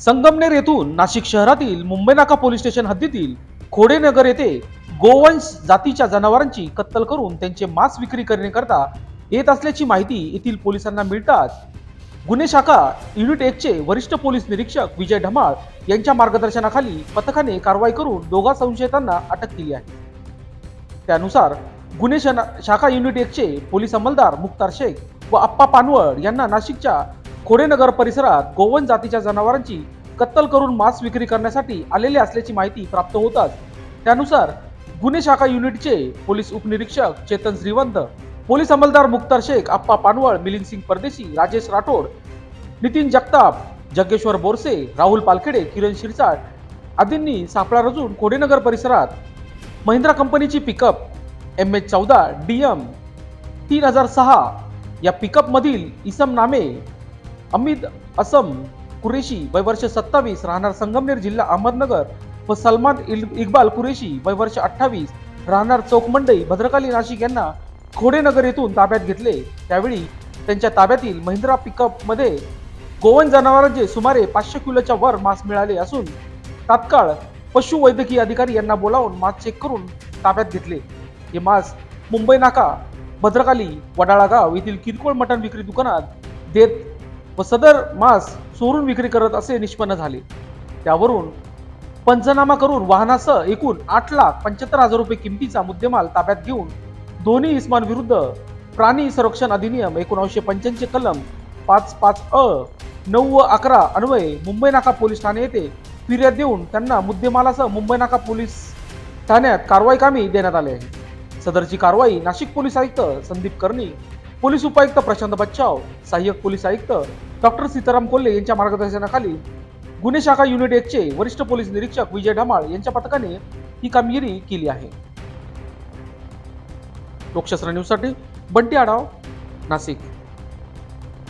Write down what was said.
संगमनेर येथून नाशिक शहरातील मुंबई नाका पोलीस स्टेशन हद्दीतील खोडेनगर येथे गोवंश जातीच्या जनावरांची कत्तल करून त्यांचे मांस विक्री करण्याकरता येत असल्याची माहिती येथील पोलिसांना मिळताच गुन्हे शाखा युनिट एकचे वरिष्ठ पोलीस निरीक्षक विजय ढमाळ यांच्या मार्गदर्शनाखाली पथकाने कारवाई करून दोघा संशयितांना अटक केली आहे. त्यानुसार गुन्हे शना- शाखा युनिट एकचे पोलीस अंमलदार मुक्तार शेख व अप्पा पानवड यांना नाशिकच्या खोडेनगर परिसरात गोवन जातीच्या जनावरांची कत्तल करून मांस विक्री करण्यासाठी आलेले असल्याची माहिती प्राप्त होताच त्यानुसार गुन्हे शाखा युनिटचे पोलीस उपनिरीक्षक चेतन श्रीवंत पोलीस अंमलदार मुक्तार शेख आप्पा पानवळ मिलिंद सिंग परदेशी राजेश राठोड नितीन जगताप जग्गेश्वर बोरसे राहुल पालखेडे किरण शिरसाट आदींनी सापळा रचून कोडेनगर परिसरात महिंद्रा कंपनीची पिकअप एम एच चौदा डी एम तीन हजार सहा या पिकअपमधील इसम नामे अमित असम कुरेशी वयवर्ष सत्तावीस राहणार संगमनेर जिल्हा अहमदनगर व सलमान इल- इक्बाल कुरेशी वयवर्ष अठ्ठावीस राहणार चौकमंडई भद्रकाली नाशिक यांना खोडेनगर येथून ताब्यात घेतले. त्यावेळी त्यांच्या ताब्यातील महिंद्रा पिकअपमध्ये गोवन जनावरांचे सुमारे पाचशे किलोच्या वर मांस मिळाले असून तात्काळ पशुवैद्यकीय अधिकारी यांना बोलावून मांस चेक करून ताब्यात घेतले. हे मांस मुंबई नाका भद्रकाली वडाळा गाव येथील किरकोळ मटण विक्री दुकानात देत व सदर मांस चोरून विक्री करत असे निष्पन्न झाले. त्यावरून पंचनामा करून वाहनासह एकूण आठ लाख पंच्याहत्तर हजार रुपये किमतीचा मुद्देमाल ताब्यात घेऊन दोन्ही इस्मांविरुद्ध प्राणी संरक्षण अधिनियम एकोणीसशे पंच्याऐंशी कलम पाच पाच अ नऊ व अकरा अन्वये मुंबई नाका पोलीस ठाणे येथे फिर्याद देऊन त्यांना मुद्देमालासह मुंबई नाका पोलीस ठाण्यात कारवाई कामी देण्यात आले आहे. सदरची कारवाई नाशिक पोलीस आयुक्त संदीप कर्णी पोलीस उपायुक्त प्रशांत बच्चाव सहाय्यक पोलीस आयुक्त डॉक्टर सीताराम कोल्हे यांच्या मार्गदर्शनाखाली गुन्हे शाखा युनिट एकचे वरिष्ठ पोलीस निरीक्षक विजय ढमाळ यांच्या पथकाने ही कामगिरी केली आहे. लोकशास्त्र न्यूजसाठी बंटी आढाव नाशिक.